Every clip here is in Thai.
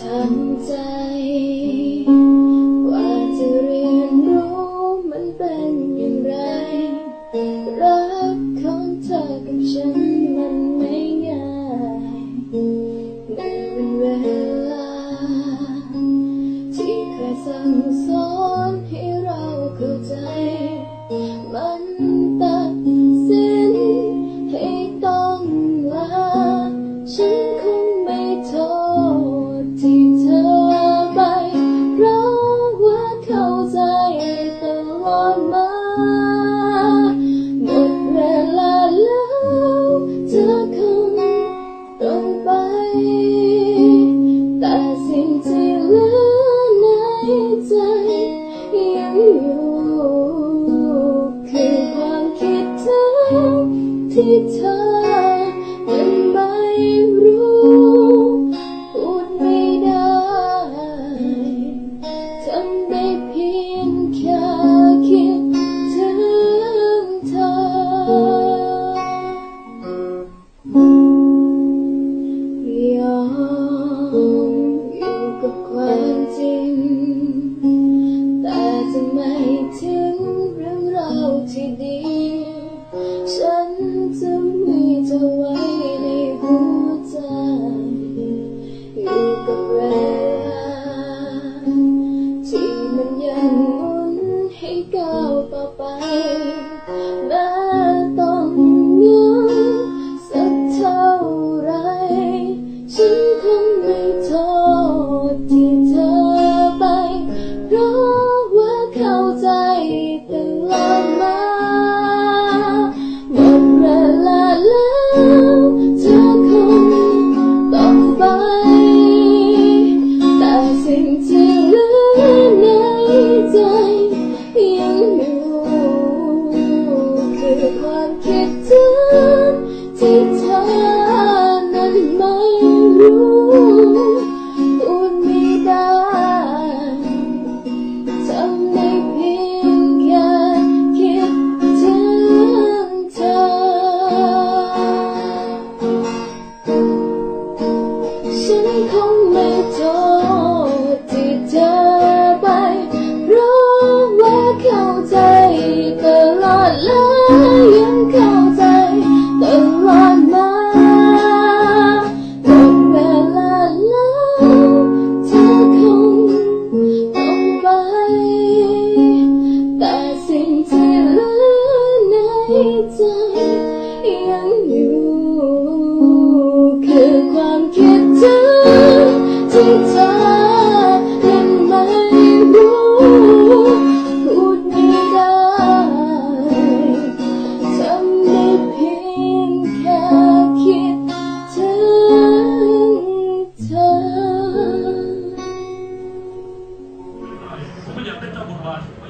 ทันใจ ว่าจะเรียนรู้มันเป็นอย่างไร รักของเธอกับฉันมันไม่ง่ายในเเวลา ที่ใครสั่งสอนให้เราเข้าใจ มัน ที่เธอยังไม่รู้พูดไม่ได้ทำได้เพียงแค่คิดถึงเธอ ยอมอยู่กับความจริง แต่จะไม่ถือ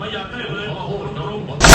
มาอยากได้เลยโอ้โหน้อง